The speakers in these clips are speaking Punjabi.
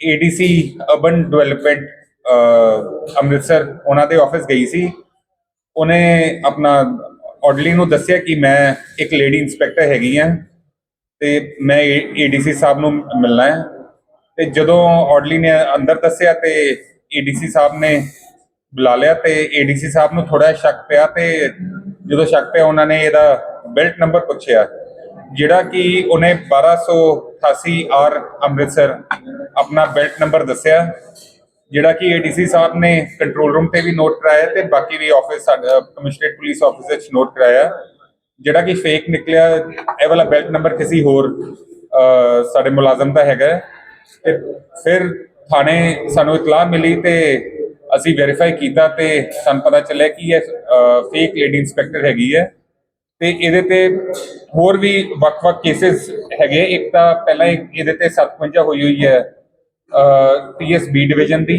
ਏਡੀਸੀ ਅਰਬਨ ਡਿਵੈਲਪਮੈਂਟ ਅੰਮ੍ਰਿਤਸਰ, ਉਹਨਾਂ ਦੇ ਆਫਿਸ ਗਈ ਸੀ। ਉਹਨੇ ਆਪਣਾ ਆਰਡਰਲੀ ਨੂੰ ਦੱਸਿਆ ਕਿ ਮੈਂ ਇੱਕ ਲੇਡੀ ਇੰਸਪੈਕਟਰ ਹੈਗੀ ਆ ਤੇ ਮੈਂ ਏਡੀਸੀ ਸਾਹਿਬ ਨੂੰ ਮਿਲਣਾ ਹੈ। ਤੇ ਜਦੋਂ ਆਰਡਰਲੀ ਨੇ ਅੰਦਰ ਦੱਸਿਆ ਤੇ ਏਡੀਸੀ ਸਾਹਿਬ ਨੇ ਬੁਲਾ ਲਿਆ ਤੇ ਏਡੀਸੀ ਸਾਹਿਬ ਨੂੰ ਥੋੜਾ ਸ਼ੱਕ ਪਿਆ ਤੇ ਜਦੋਂ ਸ਼ੱਕ ਪਿਆ, ਉਹਨਾਂ ਨੇ ਇਹਦਾ ਬੈਲਟ ਨੰਬਰ ਪੁੱਛਿਆ, ਜਿਹੜਾ ਕਿ ਉਹਨੇ 1288 ਆਰ ਅੰਮ੍ਰਿਤਸਰ ਆਪਣਾ ਬੈਲਟ ਨੰਬਰ ਦੱਸਿਆ, ਜਿਹੜਾ ਕਿ ਏਡੀਸੀ ਸਾਹਿਬ ਨੇ ਕੰਟਰੋਲ ਰੂਮ ਤੇ ਵੀ ਨੋਟ ਕਰਾਇਆ ਤੇ ਬਾਕੀ ਵੀ ਆਫਿਸ ਸਾਡਾ ਕਮਿਸ਼ਨਰੇਟ ਪੁਲਿਸ ਆਫਿਸ ਵਿੱਚ ਨੋਟ ਕਰਾਇਆ, ਜਿਹੜਾ ਕਿ ਫੇਕ ਨਿਕਲਿਆ, ਇਹ ਵਾਲਾ ਬੈਲਟ ਨੰਬਰ ਕਿਸੇ ਹੋਰ ਸਾਡੇ ਮੁਲਾਜ਼ਮ ਦਾ ਹੈਗਾ ਹੈ। ਤੇ ਫਿਰ ਥਾਣੇ ਸਾਨੂੰ ਇਤਲਾਹ ਮਿਲੀ ਤੇ ਅਸੀਂ ਵੈਰੀਫਾਈ ਕੀਤਾ ਤੇ ਸਾਨੂੰ ਪਤਾ ਚੱਲਿਆ ਕਿ ਇਹ ਫੇਕ ਲੇਡੀ ਇੰਸਪੈਕਟਰ ਹੈਗੀ ਹੈ ਤੇ ਇਹਦੇ ਤੇ ਹੋਰ ਵੀ ਵੱਖ-ਵੱਖ ਕੇसेस ਹੈਗੇ ਇੱਕ ਤਾਂ ਪਹਿਲਾਂ ਇਹਦੇ ਤੇ 57 ਹੋਈ ਹੋਈ ਹੈ ਪੀਐਸਬੀ ਡਿਵੀਜ਼ਨ ਦੀ।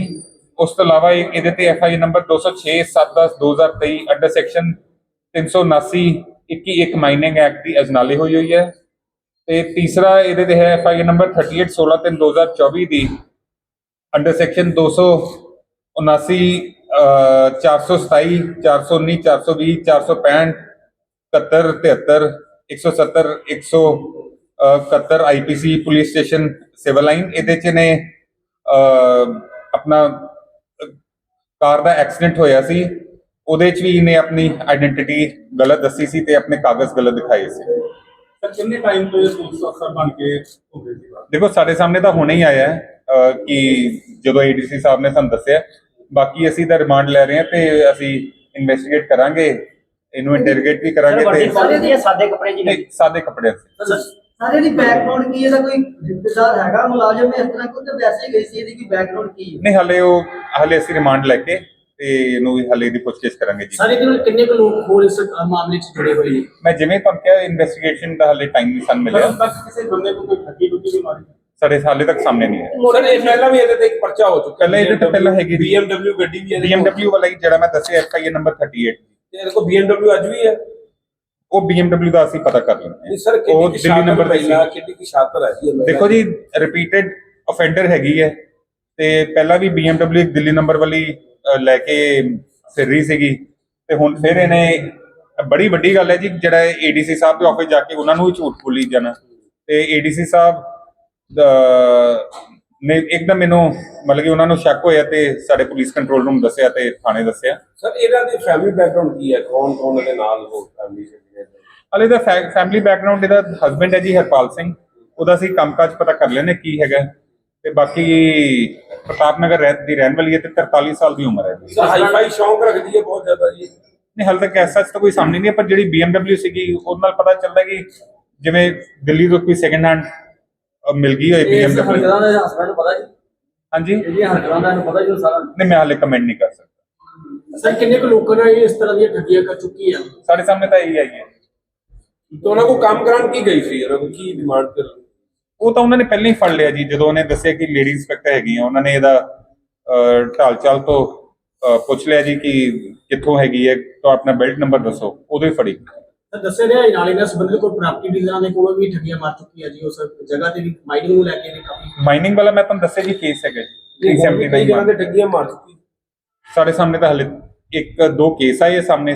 ਉਸ ਤੋਂ ਇਲਾਵਾ ਇੱਕ ਇਹਦੇ ਤੇ FI number 206 710 2023 under section 379 21 mining act ਦੀ ਅਜਨਾਲੇ ਹੋਈ ਹੋਈ ਹੈ। ਤੇ ਤੀਸਰਾ ਇਹਦੇ ਤੇ ਹੈ ਐਫਆਈ ਨੰਬਰ 38 16 3 2024 ਦੀ under section 279 427 419 420 465 71 73 170 171 IPC police station civil line ਇਹਦੇ ਚ ਨੇ ਆਪਣਾ ਕਾਰ ਦਾ ਐਕਸੀਡੈਂਟ ਹੋਇਆ ਸੀ। ਉਹਦੇ ਚ ਵੀ ਇਹਨੇ ਆਪਣੀ ਆਇਡੈਂਟੀਟੀ ਗਲਤ ਦੱਸੀ ਸੀ ਤੇ ਆਪਣੇ ਕਾਗਜ਼ ਗਲਤ ਦਿਖਾਏ ਸੀ। ਸਰ ਕਿੰਨੇ ਟਾਈਮ ਤੋਂ ਇਹ ਪੁਲਿਸ ਅਫਸਰ ਬਣ ਕੇ ਹੋ ਗਏ ਸੀ? ਦੇਖੋ ਸਾਡੇ ਸਾਹਮਣੇ ਤਾਂ ਹੁਣੇ ਹੀ ਆਇਆ ਹੈ ਕਿ ਜਦੋਂ ਏਡੀਸੀ ਸਾਹਿਬ ਨੇ ਸਾਨੂੰ ਦੱਸਿਆ। ਬਾਕੀ ਅਸੀਂ ਤਾਂ ਰਿਮਾਂਡ ਲੈ ਰਹੇ ਹਾਂ ਤੇ ਅਸੀਂ ਇਨਵੈਸਟੀਗੇਟ ਕਰਾਂਗੇ। ਇਹਨੂੰ ਇੰਟਰੋਗੇਟ ਵੀ ਕਰਾਂਗੇ ਤੇ ਸਾਰੇ ਦੀ ਸਾਦੇ ਕੱਪੜੇ ਜੀ ਨਹੀਂ, ਸਾਦੇ ਕੱਪੜੇ। ਸਾਰੇ ਦੀ ਬੈਕਗ੍ਰਾਉਂਡ ਕੀ ਇਹਦਾ ਕੋਈ ਰਿਸ਼ਤੇਦਾਰ ਹੈਗਾ ਮੁਲਾਜ਼ਮ ਇਸ ਤਰ੍ਹਾਂ ਕੋਈ ਤੇ ਵੈਸੇ ਹੀ ਗਈ ਸੀ ਇਹਦੀ ਕੀ ਬੈਕਗ੍ਰਾਉਂਡ ਕੀ ਹੈ? ਨਹੀਂ ਹਲੇ ਉਹ ਹਲੇ ਅਸੀਂ ਰਿਮਾਂਡ ਲੈ ਕੇ ਤੇ ਇਹਨੂੰ ਹਲੇ ਦੀ ਪੁੱਛਗਿੱਛ ਕਰਾਂਗੇ ਜੀ। ਸਾਰੇ ਕਿੰਨੇ ਕਿੰਨੇ ਕੁ ਲੋਕ ਹੋਰ ਇਸ ਮਾਮਲੇ 'ਚ ਜੁੜੇ ਹੋਏ ਨੇ? ਮੈਂ ਜਿਵੇਂ ਤੁਹਾਨੂੰ ਕਿਹਾ ਇਨਵੈਸਟੀਗੇਸ਼ਨ ਦਾ ਹਲੇ ਟਾਈਮ ਨਹੀਂ ਸਾਨੂੰ ਮਿਲਿਆ। ਤੱਕ ਕਿਸੇ ਬੰਦੇ ਨੂੰ ਕੋਈ ਠੱਗੀ ਟੁੱਗੀ ਵੀ ਮਾਰੀ? ਸਾਡੇ ਹਾਲੇ ਤੱਕ ਸਾਹਮਣੇ ਨਹੀਂ ਆਇਆ ਸਰ ਇਹ ਪਹਿਲਾਂ ਵੀ ਇਹਦੇ ਤੇ ਇੱਕ ਪਰਚਾ ਹੋ ਚੁੱਕਾ ਪਹਿਲਾਂ ਇਹਦੇ ਤੇ ਪਹਿਲਾਂ ਹੈਗੀ। BMW ਗੱਡੀ ਵੀ ਕੋਲ- BMW ਵਾਲਾ ਹੀ ਜਿਹੜਾ ਮੈਂ ਦੱਸਿਆ ਐਫਆਈਆਰ ਨੰਬਰ 38 ਤੇ ਇਹਦੇ ਕੋਲ BMW ਅੱਜ ਵੀ ਹੈ। ਉਹ BMW ਦਾ ਅਸੀਂ ਪਤਾ ਕਰ ਲੈਂਦੇ ਨਹੀਂ ਸਰ ਉਹ ਕਿੰਨੀ ਦਿੱਲੀ ਸ਼ਾਤਰ ਨੰਬਰ ਤੇ ਮਹਿਲਾ ਸੀ। ਕਿੰਨੀ ਕੀ ਸ਼ਾਤਰ ਹੈ ਜੀ ਇਹ ਮਹਿਲਾ। ਦੇਖੋ ਜੀ ਰਿਪੀਟਡ ਅਫੈਂਡਰ ਹੈਗੀ ਹੈ। ਤੇ ਪਹਿਲਾਂ ਵੀ BMW ਇੱਕ ਦਿੱਲੀ ਨੰਬਰ ਵਾਲੀ ਅਹ, ਲੈ ਕੇ ਫਿਰ ਰਹੀ ਸੀਗੀ। ਤੇ ਹੁਣ ਫਿਰ ਇਹਨੇ ਬੜੀ ਵੱਡੀ ਗੱਲ ਹੈ ਜੀ ਜਿਹੜਾ ਏਡੀਸੀ ਸਾਹਿਬ ਦੇ ਆਫਿਸ ਜਾ ਕੇ ਉਹਨਾਂ ਨੂੰ ਹੀ ਝੂਠ ਬੋਲੀ ਜਾਣਾ। ਤੇ ਏਡੀਸੀ ਸਾਹਿਬ ਅਹ, ਨੇ ਇੱਕਦਮ ਮੈਨੂੰ ਮਤਲਬ ਕਿ ਉਹਨਾਂ ਨੂੰ ਸ਼ੱਕ ਹੋਇਆ ਤੇ ਸਾਡੇ ਪੁਲਿਸ ਕੰਟਰੋਲ ਰੂਮ ਦੱਸਿਆ ਤੇ ਥਾਣੇ ਦੱਸਿਆ। ਸਰ ਇਹਨਾਂ ਦੀ ਫੈਮਿਲੀ ਬੈਕਗ੍ਰਾਉਂਡ ਕੀ ਹੈ? ਕੌਣ ਕੌਣ ਇਹਦੇ ਨਾਲ ਹੋ ਫੈਮਿਲੀ ਹਲੇ ਦਾ ਫੈਮਿਲੀ ਬੈਕਗ੍ਰਾਉਂਡ ਇਹਦਾ ਹਸਬੰਡ ਹੈ ਜੀ ਹਰਪਾਲ ਸਿੰਘ। ਉਹਦਾ ਅਸੀਂ ਕੰਮਕਾਜ ਪਤਾ ਕਰ ਲੈਨੇ ਕੀ ਹੈਗਾ। ਤੇ ਬਾਕੀ ਪ੍ਰਤਾਪ ਨਗਰ ਰਹਿ- ਦੀ ਰਹਿਣ ਵਾਲੀ ਹੈ ਤੇ 43 ਸਾਲ ਦੀ ਉਮਰ ਹੈ ਜੀ। ਸਰ ਹਾਈ ਫਾਈ ਸ਼ੌਂਕ ਰੱਖਦੀ ਹੈ ਬਹੁਤ ਜ਼ਿਆਦਾ ਜੀ। ਨਹੀਂ ਹਾਲੇ ਤੱਕ ਐਸਾ ਤਾਂ ਕੋਈ ਸਾਹਮਣੇ ਨਹੀਂ ਪਰ ਜਿਹੜੀ BMW ਸੀਗੀ ਉਹਦੇ ਨਾਲ ਪਤਾ ਚੱਲਦਾ ਕਿ ਜਿਵੇਂ ਦਿੱਲੀ ਤੋਂ ਕੋਈ ਸੈਕੰਡ ਹੈਂਡ ਮਿਲ ਗਈ ਹੋਈ BMW ਹਰਕਤਾਂ ਦਾ ਹਸਬੰਦ ਪਤਾ ਜੀ। ਹਾਂਜੀ। ਇਹਦੀਆਂ ਹਰਕਤਾਂ ਦਾ ਇਹਨੂੰ ਪਤਾ ਜੀ ਉਹ ਸਾਰਾ। ਨਹੀਂ ਮੈਂ ਹਾਲੇ ਕਮੈਂਟ ਨਹੀਂ ਕਰ ਸਕਦਾ। ਸਰ ਕਿੰਨੇ ਕੁ ਲੋਕਾਂ ਨੇ ਇਸ ਤਰ੍ਹਾਂ ਦੀਆਂ ਠੱਗੀਆਂ ਕਰ ਚੁੱਕੀ ਆ? ਸਾਡੇ ਸਾਹਮਣੇ ਤਾਂ ਇਹੀ ਆਈ ਹੈ। ਤੇ ਉਹਨਾਂ ਕੋ ਕੰਮ ਕਰਾਉਣ ਕੀ ਗਈ ਸੀ? ਉਹਨਾਂ ਕੋ ਕੀ ਡਿਮਾਂਡ ਕਰ ਉਹ ਤਾਂ ਉਹਨਾਂ ਨੇ ਪਹਿਲਾਂ ਹੀ ਫੜ ਲਿਆ ਜੀ ਜਦੋਂ ਉਹਨੇ ਦੱਸਿਆ ਕਿ ਲੇਡੀ ਇੰਸਪੈਕਟਰ ਹੈਗੀ ਆ ਉਹਨਾਂ ਨੇ ਇਹਦਾ ਅਹ, ਤੋਂ ਅਹ, ਪੁੱਛ ਲਿਆ ਜੀ ਕਿ ਕਿੱਥੋਂ ਹੈਗੀ ਹੈ ਤਾਂ ਆਪਣਾ ਬੈਲਟ ਨੰਬਰ ਦੱਸੋ ਉਦੋਂ ਹੀ ਫੜੀ। ਤਾਂ ਦੱਸਿਆ ਰਿਹਾ ਨਾਲ ਇਹਨਾਂ ਸੰਬੰਧਿਤ ਕੋਈ ਪ੍ਰਾਪਰਟੀ ਡੀਲਰਾਂ ਦੇ ਕੋਲੋਂ ਵੀ ਠੱਗੀਆਂ ਮਾਰ ਚੁੱਕੀ ਆ ਜੀ ਉਸ ਜਗ੍ਹਾ ਤੇ ਵੀ ਮਾਈਨਿੰਗ ਨੂੰ ਲੈ ਕੇ ਵੀ ਕਾਫੀ ਮਾਈਨਿੰਗ ਵਾਲਾ ਮੈਂ ਤੁਹਾਨੂੰ ਦੱਸਿਆ ਜੀ ਕੇਸ ਹੈਗਾ ਜੀ 370 ਦਾ ਕਈ ਹੀ ਜਗ੍ਹਾ ਤੇ ਮਾਰ- ਠੱਗੀਆਂ ਮਾਰ ਚੁੱਕੀ। ਸਾਡੇ ਸਾਹਮਣੇ ਤਾਂ ਹਲੇ ਇੱਕ ਦੋ ਕੇਸ ਆਏ ਸਾਹਮਣੇ।